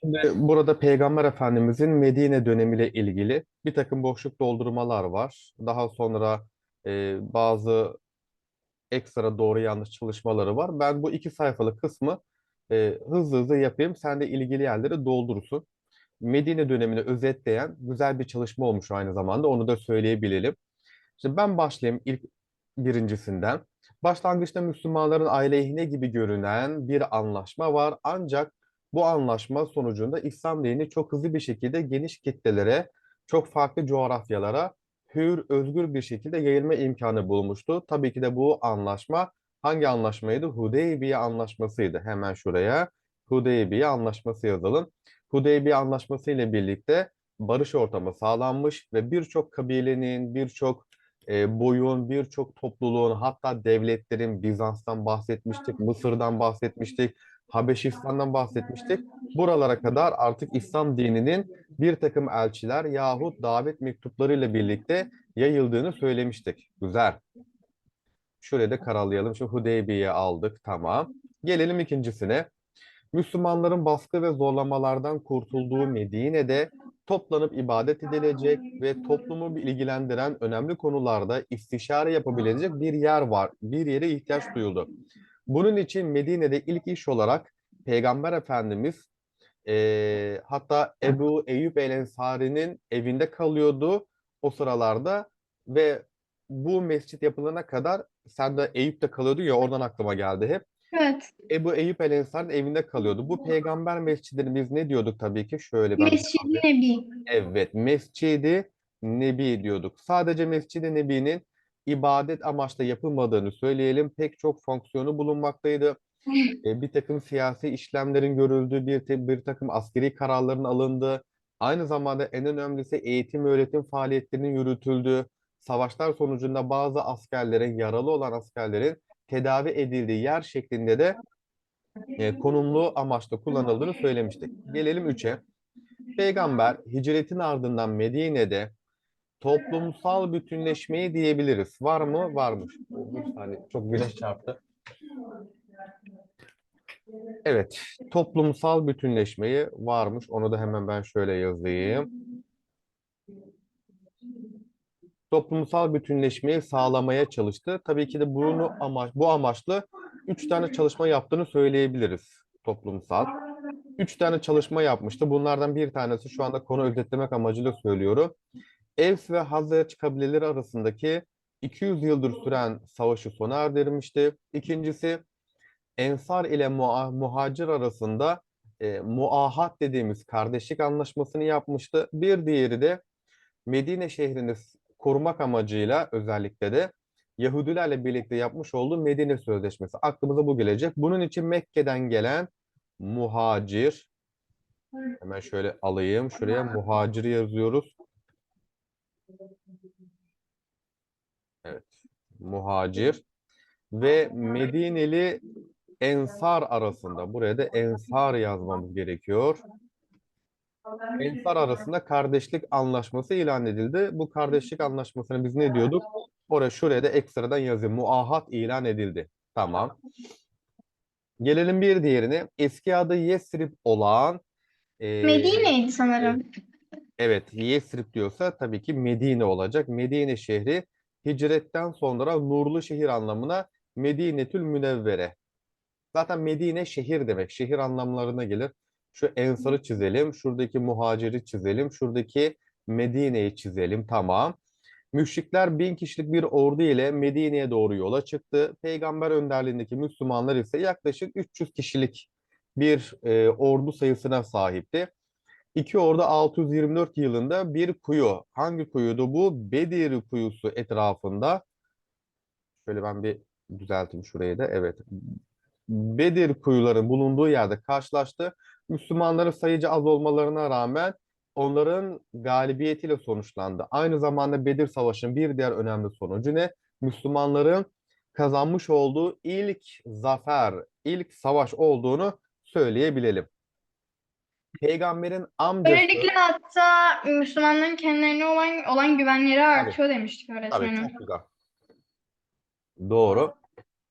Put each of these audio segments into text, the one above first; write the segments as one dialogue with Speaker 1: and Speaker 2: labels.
Speaker 1: Şimdi burada Peygamber Efendimizin Medine dönemiyle ilgili bir takım boşluk doldurmalar var. Daha sonra e, bazı ekstra doğru yanlış çalışmaları var. Ben bu iki sayfalık kısmı e, hızlı hızlı yapayım. Sen de ilgili yerleri doldurursun. Medine dönemini özetleyen güzel bir çalışma olmuş aynı zamanda. Onu da söyleyebilelim. Şimdi ben başlayayım ilk birincisinden. Başlangıçta Müslümanların aleyhine gibi görünen bir anlaşma var. Ancak bu anlaşma sonucunda İslam dini çok hızlı bir şekilde geniş kitlelere, çok farklı coğrafyalara hür, özgür bir şekilde yayılma imkanı bulmuştu. Tabii ki de bu anlaşma hangi anlaşmaydı? Hudeybiye Anlaşması'ydı. Hemen şuraya Hudeybiye Anlaşması yazalım. Hudeybiye Anlaşması ile birlikte barış ortamı sağlanmış ve birçok kabilenin, birçok e, boyun, birçok topluluğun hatta devletlerin Bizans'tan bahsetmiştik, Mısır'dan bahsetmiştik, Habeşistan'dan bahsetmiştik. Buralara kadar artık İslam dininin bir takım elçiler yahut davet mektuplarıyla birlikte yayıldığını söylemiştik. Güzel. Şuraya da karalayalım. Şu Hudeybiye'yi aldık. Tamam. Gelelim ikincisine. Müslümanların baskı ve zorlamalardan kurtulduğu Medine'de toplanıp ibadet edilecek ve toplumu ilgilendiren önemli konularda istişare yapabilecek bir yer var. Bir yere ihtiyaç duyuldu. Bunun için Medine'de ilk iş olarak Peygamber Efendimiz eee, hatta Ebu Eyyub el-Ensari'nin evinde kalıyordu o sıralarda ve bu mescit yapılana kadar sen de Eyüp'te kalıyordun ya oradan aklıma geldi hep.
Speaker 2: Evet.
Speaker 1: Ebu Eyyub el Ensari'nin evinde kalıyordu. Bu peygamber mescidini biz ne diyorduk tabii ki? Şöyle ben
Speaker 2: Mescid-i Nebi.
Speaker 1: Evet, Mescid-i Nebi diyorduk. Sadece Mescid-i Nebi'nin ibadet amaçlı yapılmadığını söyleyelim. Pek çok fonksiyonu bulunmaktaydı. E, bir takım siyasi işlemlerin görüldüğü, bir, bir takım askeri kararların alındığı, aynı zamanda en önemlisi eğitim öğretim faaliyetlerinin yürütüldüğü, savaşlar sonucunda bazı askerlerin, yaralı olan askerlerin tedavi edildiği yer şeklinde de e, konumlu amaçla kullanıldığını söylemiştik. Gelelim 3'e. Peygamber hicretin ardından Medine'de toplumsal bütünleşmeyi diyebiliriz. Var mı? Varmış. Bir saniye, çok güneş çarptı. Evet, toplumsal bütünleşmeyi varmış. Onu da hemen ben şöyle yazayım. Toplumsal bütünleşmeyi sağlamaya çalıştı. Tabii ki de bunu amaç, bu amaçlı üç tane çalışma yaptığını söyleyebiliriz toplumsal. Üç tane çalışma yapmıştı. Bunlardan bir tanesi şu anda konu özetlemek amacıyla söylüyorum. Evs ve Hazreç kabileleri arasındaki 200 yıldır süren savaşı sona erdirmişti. İkincisi Ensar ile mua- muhacir arasında e, muahat dediğimiz kardeşlik anlaşmasını yapmıştı. Bir diğeri de Medine şehrini korumak amacıyla özellikle de Yahudilerle birlikte yapmış olduğu Medine Sözleşmesi. Aklımıza bu gelecek. Bunun için Mekke'den gelen muhacir, hemen şöyle alayım. Şuraya muhacir yazıyoruz. Evet, muhacir ve Medineli Ensar arasında. Buraya da Ensar yazmamız gerekiyor. Ensar arasında kardeşlik anlaşması ilan edildi. Bu kardeşlik anlaşmasını biz ne diyorduk? Oraya şuraya da ekstradan yazayım. Muahat ilan edildi. Tamam. Gelelim bir diğerine. Eski adı Yesrib olan eee,
Speaker 2: Medine'ydi sanırım.
Speaker 1: Evet, Yesrib diyorsa tabii ki Medine olacak. Medine şehri hicretten sonra nurlu şehir anlamına Medinetül Münevvere. Zaten Medine şehir demek. Şehir anlamlarına gelir. Şu Ensar'ı çizelim. Şuradaki muhaciri çizelim. Şuradaki Medine'yi çizelim. Tamam. Müşrikler bin kişilik bir ordu ile Medine'ye doğru yola çıktı. Peygamber önderliğindeki Müslümanlar ise yaklaşık 300 kişilik bir e, ordu sayısına sahipti. İki ordu 624 yılında bir kuyu. Hangi kuyuydu bu? Bedir kuyusu etrafında. Şöyle ben bir düzelteyim şurayı da. Evet. Bedir kuyuların bulunduğu yerde karşılaştı. Müslümanların sayıca az olmalarına rağmen onların galibiyetiyle sonuçlandı. Aynı zamanda Bedir Savaşı'nın bir diğer önemli sonucu ne? Müslümanların kazanmış olduğu ilk zafer, ilk savaş olduğunu söyleyebilelim. Peygamberin amcası
Speaker 2: Böylelikle hatta Müslümanların kendilerine olan, olan güvenleri artıyor demiştik
Speaker 1: Tabii
Speaker 2: öğretmenim.
Speaker 1: çok güzel. Doğru.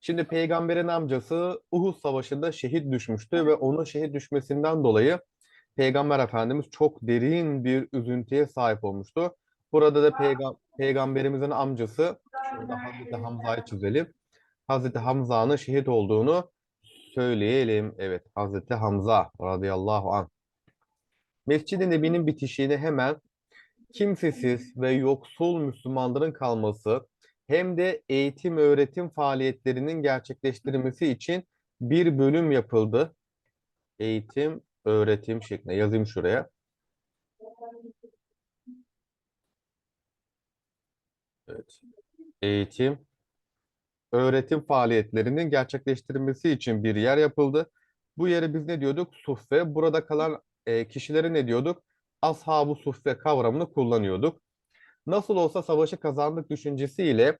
Speaker 1: Şimdi peygamberin amcası Uhud Savaşı'nda şehit düşmüştü ve onun şehit düşmesinden dolayı Peygamber Efendimiz çok derin bir üzüntüye sahip olmuştu. Burada da peygam peygamberimizin amcası, şurada Hazreti Hamza'yı çizelim. Hazreti Hamza'nın şehit olduğunu söyleyelim. Evet, Hazreti Hamza radıyallahu anh. Mescid-i Nebi'nin bitişiğini hemen kimsesiz ve yoksul Müslümanların kalması hem de eğitim öğretim faaliyetlerinin gerçekleştirilmesi için bir bölüm yapıldı. Eğitim öğretim şeklinde yazayım şuraya. Evet. Eğitim öğretim faaliyetlerinin gerçekleştirilmesi için bir yer yapıldı. Bu yere biz ne diyorduk? Suffe. Burada kalan e, kişilere ne diyorduk? Ashab-ı suffe kavramını kullanıyorduk. Nasıl olsa savaşı kazandık düşüncesiyle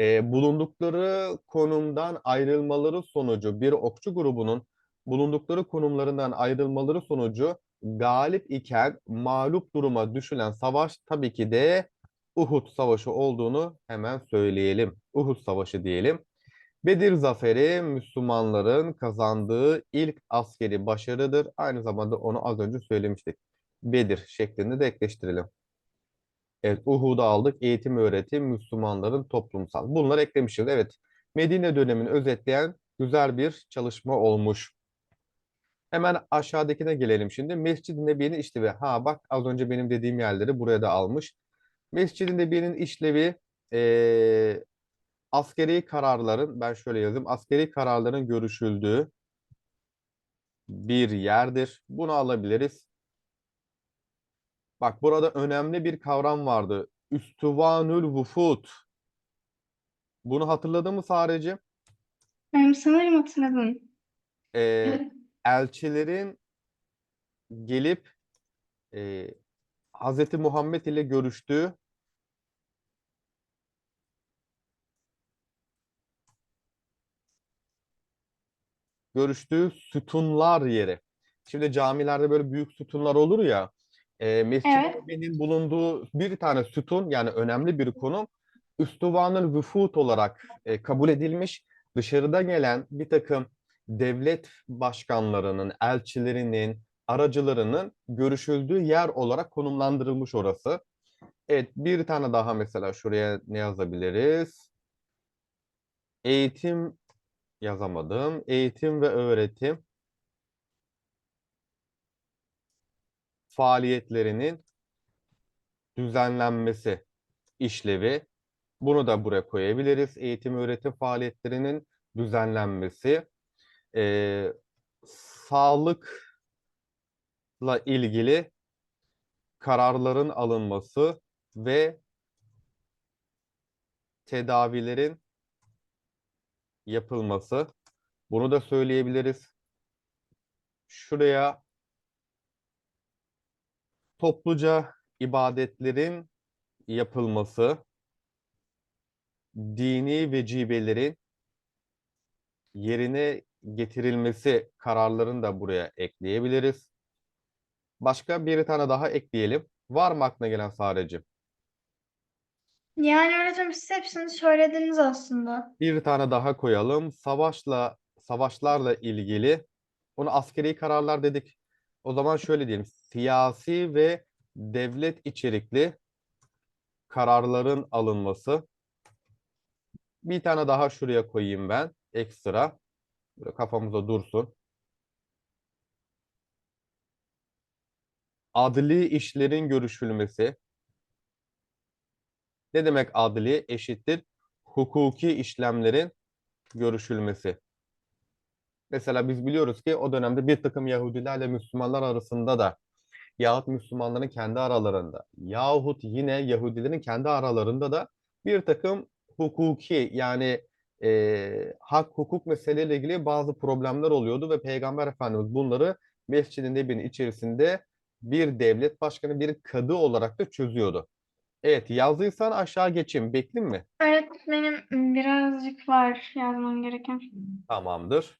Speaker 1: e, bulundukları konumdan ayrılmaları sonucu bir okçu grubunun bulundukları konumlarından ayrılmaları sonucu galip iken mağlup duruma düşülen savaş tabii ki de Uhud Savaşı olduğunu hemen söyleyelim. Uhud Savaşı diyelim. Bedir Zaferi Müslümanların kazandığı ilk askeri başarıdır. Aynı zamanda onu az önce söylemiştik. Bedir şeklinde de ekleştirelim. Evet, Uhud'u aldık. Eğitim, öğretim, Müslümanların toplumsal. Bunları eklemişiz. Evet, Medine dönemini özetleyen güzel bir çalışma olmuş. Hemen aşağıdakine gelelim şimdi. Mescid-i Nebi'nin işlevi. Ha bak az önce benim dediğim yerleri buraya da almış. Mescid-i Nebi'nin işlevi eee, askeri kararların, ben şöyle yazayım, askeri kararların görüşüldüğü bir yerdir. Bunu alabiliriz. Bak burada önemli bir kavram vardı. Üstüvanül vufud. Bunu hatırladın mı sadece?
Speaker 2: Ben sanırım hatırladım.
Speaker 1: Ee, elçilerin gelip e, Hz. Muhammed ile görüştüğü görüştüğü sütunlar yeri. Şimdi camilerde böyle büyük sütunlar olur ya. E, Mescid-i
Speaker 2: Evet.
Speaker 1: Bulunduğu bir tane sütun yani önemli bir konum Üstüvanül Vüfud olarak e, kabul edilmiş. Dışarıda gelen bir takım devlet başkanlarının, elçilerinin, aracılarının görüşüldüğü yer olarak konumlandırılmış orası. Evet, bir tane daha mesela şuraya ne yazabiliriz? Eğitim yazamadım. Eğitim ve öğretim faaliyetlerinin düzenlenmesi işlevi. Bunu da buraya koyabiliriz. Eğitim öğretim faaliyetlerinin düzenlenmesi. Ee, sağlıkla ilgili kararların alınması ve tedavilerin yapılması. Bunu da söyleyebiliriz. Şuraya topluca ibadetlerin yapılması, dini vecibelerin yerine getirilmesi kararlarını da buraya ekleyebiliriz. Başka bir tane daha ekleyelim. Var mı aklına gelen sadece?
Speaker 2: Yani öğretmenim siz hepsini söylediniz aslında.
Speaker 1: Bir tane daha koyalım. Savaşla savaşlarla ilgili onu askeri kararlar dedik. O zaman şöyle diyelim. Siyasi ve devlet içerikli kararların alınması. Bir tane daha şuraya koyayım ben. Ekstra. Böyle kafamıza dursun. Adli işlerin görüşülmesi. Ne demek adli? Eşittir. Hukuki işlemlerin görüşülmesi. Mesela biz biliyoruz ki o dönemde bir takım Yahudilerle Müslümanlar arasında da yahut Müslümanların kendi aralarında yahut yine Yahudilerin kendi aralarında da bir takım hukuki yani e, hak hukuk meseleleriyle ilgili bazı problemler oluyordu ve Peygamber Efendimiz bunları Mescid-i Nebi'nin içerisinde bir devlet başkanı, bir kadı olarak da çözüyordu. Evet, yazdıysan aşağı geçeyim. Bekleyeyim mi?
Speaker 2: Öğretmenim birazcık var yazmam gereken.
Speaker 1: Tamamdır.